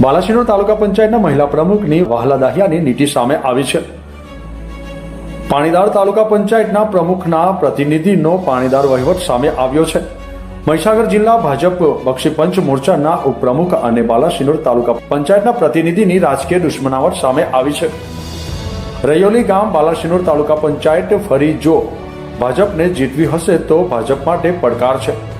બાલાસિનોર તાલુકા પંચાયતના મહિલા પ્રમુખની વહાલા દાહિયાની નીતિ સામે આવી છે. પાણીદાર તાલુકા પંચાયતના પ્રમુખના પ્રતિનિધિનો પાણીદાર વહીવટ સામે આવ્યો છે. મહીસાગર જિલ્લા ભાજપ બક્ષીપંચ મોરચાના ઉપપ્રમુખ અને બાલાસિનોર તાલુકા પંચાયતના પ્રતિનિધિની રાજકીય દુશ્મનાવટ સામે આવી છે. રૈયોલી ગામ બાલાસિનોર તાલુકા પંચાયત ફરી જો ભાજપને જીતવી હશે તો ભાજપ માટે પડકાર છે.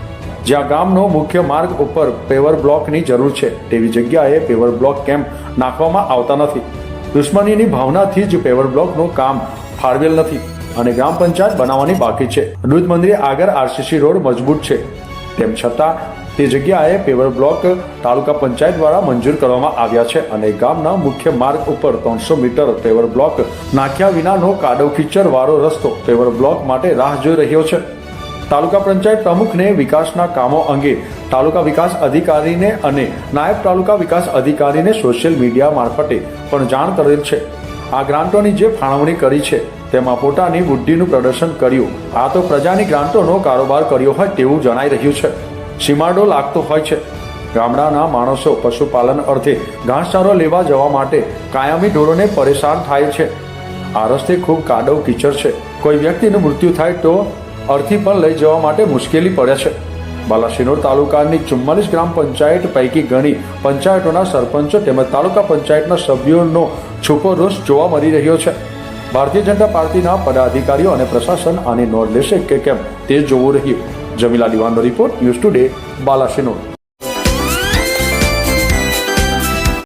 જ્યાં ગામનો મુખ્ય માર્ગ ઉપર પેવર બ્લોકની જરૂર છે. તેવી જગ્યાએ પેવર બ્લોક કેમ નાખવામાં આવતા નથી. દુશ્મનીની ભાવનાથી જ પેવર બ્લોકનું કામ ફાળવેલ નથી અને ગ્રામ પંચાયત બનાવવાની બાકી છે. દૂધ મંદિર આગળ આરસીસી રોડ મજબૂત છે. તેમ છતાં, તે જગ્યાએ પેવર બ્લોક તાલુકા પંચાયત દ્વારા મંજૂર કરવામાં આવ્યા છે અને ગામના મુખ્ય માર્ગ ઉપર ત્રણસો મીટર પેવર બ્લોક નાખ્યા વિનાનો કાડો કિચડ વાળો રસ્તો પેવર બ્લોક માટે રાહ જોઈ રહ્યો છે. તાલુકા પંચાયત પ્રમુખને વિકાસના કામો અંગે તાલુકા વિકાસ અધિકારીને અને નાયબ તાલુકા વિકાસ અધિકારીને સોશિયલ મીડિયા મારફતે પણ જાણ કરેલ છે. આ ગ્રાન્ટોની જે ફાળવણી કરી છે, તેમાં પોતાની બુદ્ધિનું પ્રદર્શન કર્યું. આ તો પ્રજાની ગ્રાન્ટોનો કારોબાર કર્યો હોય તેવું જણાઈ રહ્યું છે. સીમાડો લાગતો હોય છે. ગામડાના માણસો પશુપાલન અર્થે ઘાસચારો લેવા જવા માટે કાયમી ઢોરોને પરેશાન થાય છે. આ રસ્તે ખૂબ કાદવ કીચડ છે. કોઈ વ્યક્તિનું મૃત્યુ થાય તો અર્થી પણ લઈ જવા માટે મુશ્કેલી પડે છે. બાલાસિનોર તાલુકાની ચુમ્માલીસ ગ્રામ પંચાયત પૈકી ઘણી પંચાયતોના સરપંચો તેમજ તાલુકા પંચાયતના સભ્યોનો છૂપો રોષ જોવા મળી રહ્યો છે. ભારતીય જનતા પાર્ટીના પદાધિકારીઓ અને પ્રશાસન આની નોંધ લેશે કે કેમ તે જોવું રહ્યું. જમીલા દિવાનો રિપોર્ટ ન્યૂઝ ટુડે બાલાસિનોર.